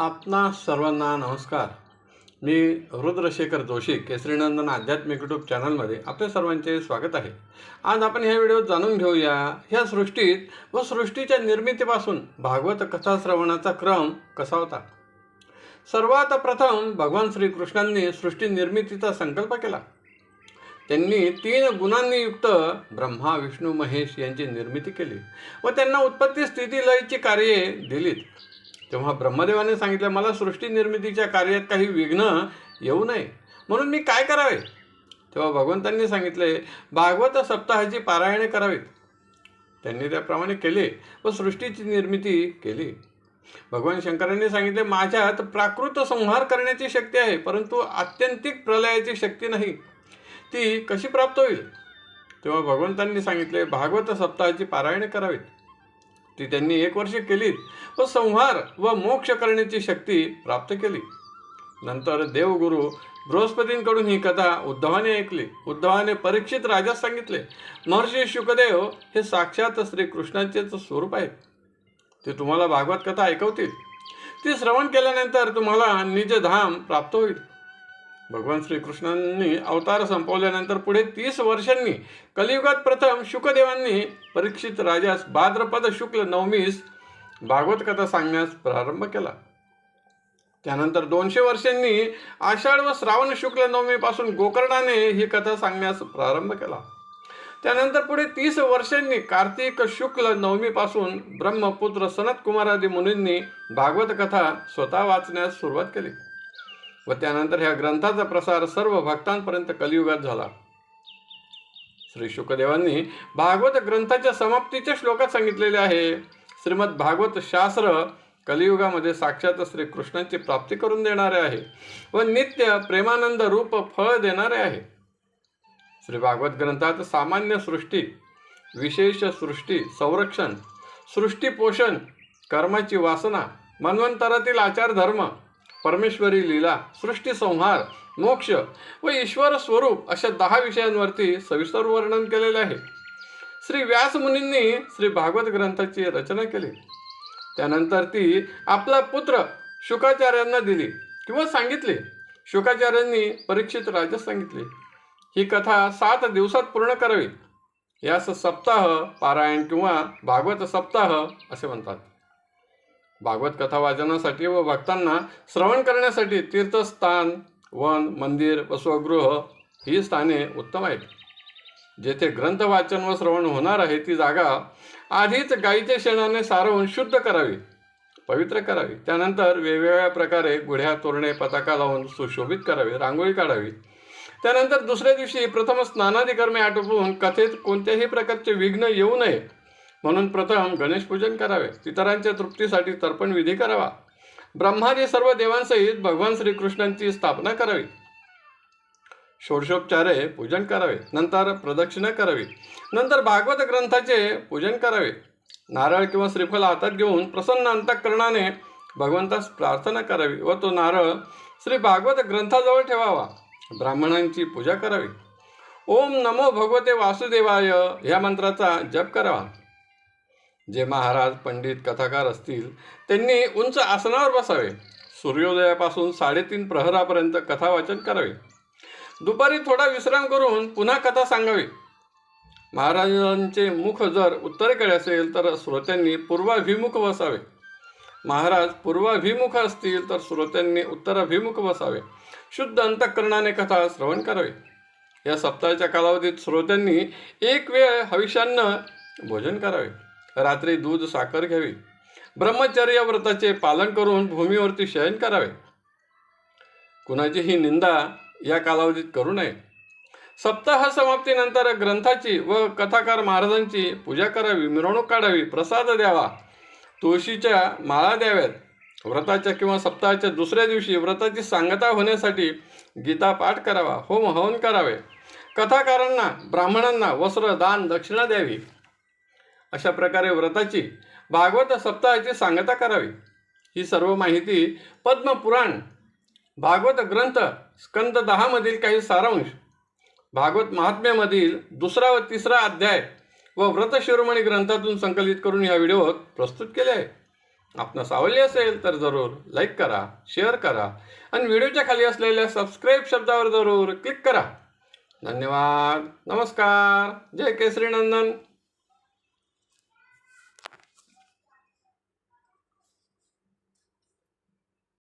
आपणा सर्वांना नमस्कार. मी रुद्रशेखर जोशी केसरीनंदन आध्यात्मिक यूट्यूब चॅनलमध्ये आपल्या सर्वांचे स्वागत आहे. आज आपण ह्या व्हिडिओत जाणून घेऊया ह्या सृष्टीत व सृष्टीच्या निर्मितीपासून भागवत कथा श्रवणाचा क्रम कसा होता? सर्वात प्रथम भगवान श्रीकृष्णांनी सृष्टी निर्मितीचा संकल्प केला. त्यांनी तीन गुणांनी युक्त ब्रह्मा विष्णू महेश यांची निर्मिती केली व त्यांना उत्पत्ती स्थिती लयची कार्ये दिलीत. तेव्हा ब्रह्मदेवाने सांगितलं मला सृष्टी निर्मितीच्या कार्यात काही विघ्न येऊ नये. म्हणून मी काय करावे? तेव्हा भगवंतांनी सांगितले भागवत सप्ताहाची पारायणे करावीत. त्यांनी त्याप्रमाणे केले व सृष्टीची निर्मिती केली. भगवान शंकरांनी सांगितले माझ्यात प्राकृत संहार करण्याची शक्ती आहे परंतु आत्यंतिक प्रलयाची शक्ती नाही. ती कशी प्राप्त होईल? तेव्हा भगवंतांनी सांगितले भागवत सप्ताहाची पारायणे करावीत. ती त्यांनी एक वर्ष केलीत व संहार व मोक्ष करण्याची शक्ती प्राप्त केली. नंतर देवगुरु बृहस्पतींकडून ही कथा उद्धवाने ऐकली. उद्धवाने परीक्षित राजास सांगितले महर्षी शुकदेव हे साक्षात श्रीकृष्णाचेच स्वरूप आहेत. ते तुम्हाला भागवत कथा ऐकवतील. ती श्रवण केल्यानंतर तुम्हाला निजधाम प्राप्त होईल. भगवान श्रीकृष्णांनी अवतार संपवल्यानंतर पुढे तीस वर्षांनी कलियुगात प्रथम शुकदेवांनी परीक्षित राजास भाद्रपद शुक्ल नवमीस भागवत कथा सांगण्यास प्रारंभ केला. त्यानंतर दोनशे वर्षांनी आषाढ व श्रावण शुक्ल नवमीपासून गोकर्णाने ही कथा सांगण्यास प्रारंभ केला. त्यानंतर पुढे तीस वर्षांनी कार्तिक शुक्ल नवमीपासून ब्रह्मपुत्र सनत कुमारादी मुनींनी भागवत कथा स्वतः वाचण्यास सुरुवात केली. व त्यानंतर ह्या ग्रंथाचा प्रसार सर्व भक्तांपर्यंत कलियुगात झाला. श्री शुकदेवांनी भागवत ग्रंथाच्या समाप्तीच्या श्लोकात सांगितलेले आहे. श्रीमद भागवत शास्त्र कलियुगामध्ये साक्षात श्री कृष्णांची प्राप्ती करून देणारे आहे व नित्य प्रेमानंद रूप फळ देणारे आहे. श्री भागवत ग्रंथात सामान्य सृष्टी विशेष सृष्टी संरक्षण सृष्टी पोषण कर्माची वासना मन्वंतरातील आचार धर्म परमेश्वरी लीला सृष्टी संहार मोक्ष व ईश्वर स्वरूप अशा दहा विषयांवरती सविस्तर वर्णन केलेले आहे. श्री व्यास मुनींनी श्री भागवत ग्रंथाची रचना केली. त्यानंतर ती आपला पुत्र शुकाचार्यांना दिली किंवा सांगितले. शुकाचार्यांनी परीक्षित राजास सांगितले. ही कथा सात दिवसात पूर्ण करावी. यास सप्ताह पारायण किंवा भागवत सप्ताह असे म्हणतात. भागवत कथा वाचनासाठी व भक्तांना श्रवण करण्यासाठी तीर्थस्थान वन मंदिर व स्वगृह ही स्थाने उत्तम आहेत. जेथे ग्रंथ वाचन व श्रवण होणार आहे ती जागा आधीच गाईच्या शेणाने सारवून शुद्ध करावी पवित्र करावी. त्यानंतर वेगवेगळ्या प्रकारे गुढ्या तोरणे पताका लावून सुशोभित करावे रांगोळी काढावी. त्यानंतर दुसऱ्या दिवशी प्रथम स्नानादी कर्मे आटोपून कथेत कोणत्याही प्रकारचे विघ्न येऊ नये म्हणून प्रथम गणेश पूजन करावे. इतरांच्या तृप्तीसाठी तर्पण विधी करावा. ब्रह्माने सर्व देवांसहित भगवान श्रीकृष्णांची स्थापना करावी. षोडशोपचारे पूजन करावे. नंतर प्रदक्षिणा करावी. नंतर भागवत ग्रंथाचे पूजन करावे. नारळ किंवा श्रीफल हातात घेऊन प्रसन्न अंतःकरणाने भगवंतास प्रार्थना करावी व तो नारळ श्री भागवत ग्रंथाजवळ ठेवावा. ब्राह्मणांची पूजा करावी. ओम नमो भगवते वासुदेवाय. ह्या मंत्राचा जप करावा. जे महाराज पंडित कथाकार असतील त्यांनी उंच आसनावर बसावे. सूर्योदयापासून साडेतीन प्रहरापर्यंत कथा वाचन करावे. दुपारी थोडा विश्राम करून पुन्हा कथा सांगावी. महाराजांचे मुख जर उत्तरेकडे असेल तर श्रोत्यांनी पूर्वाभिमुख बसावे. महाराज पूर्वाभिमुख असतील तर श्रोत्यांनी उत्तराभिमुख बसावे. शुद्ध अंतःकरणाने कथा श्रवण करावे. या सप्ताहाच्या कालावधीत श्रोत्यांनी एक वेळ हविष्यान्न भोजन करावे. रात्री दूध साखर घ्यावी. ब्रह्मचर्य व्रताचे पालन करून भूमीवरती शयन करावे. कुणाचीही निंदा या कालावधीत करू नये. सप्ताह समाप्तीनंतर ग्रंथाची व कथाकार महाराजांची पूजा करावी मिरवणूक काढावी प्रसाद द्यावा. तुळशीच्या माळा द्याव्यात. व्रताच्या किंवा सप्ताहाच्या दुसऱ्या दिवशी व्रताची सांगता होण्यासाठी गीता पाठ करावा होम हवन करावे. कथाकारांना ब्राह्मणांना वस्त्र दान दक्षिणा द्यावी. अशा प्रकारे व्रताची भागवत सप्ताहाची सांगता करावी. ही सर्व माहिती पद्मपुराण भागवत ग्रंथ स्कंद दहामधील काही सारांश भागवत महात्म्यामधील दुसरा व तिसरा अध्याय व व्रत शिरोमणी ग्रंथातून संकलित करून ह्या व्हिडिओत प्रस्तुत केले आहे. आपणास आवडली असेल तर जरूर लाईक करा शेअर करा आणि व्हिडिओच्या खाली असलेल्या सबस्क्राईब शब्दावर जरूर क्लिक करा. धन्यवाद नमस्कार जय केसरी नंदन.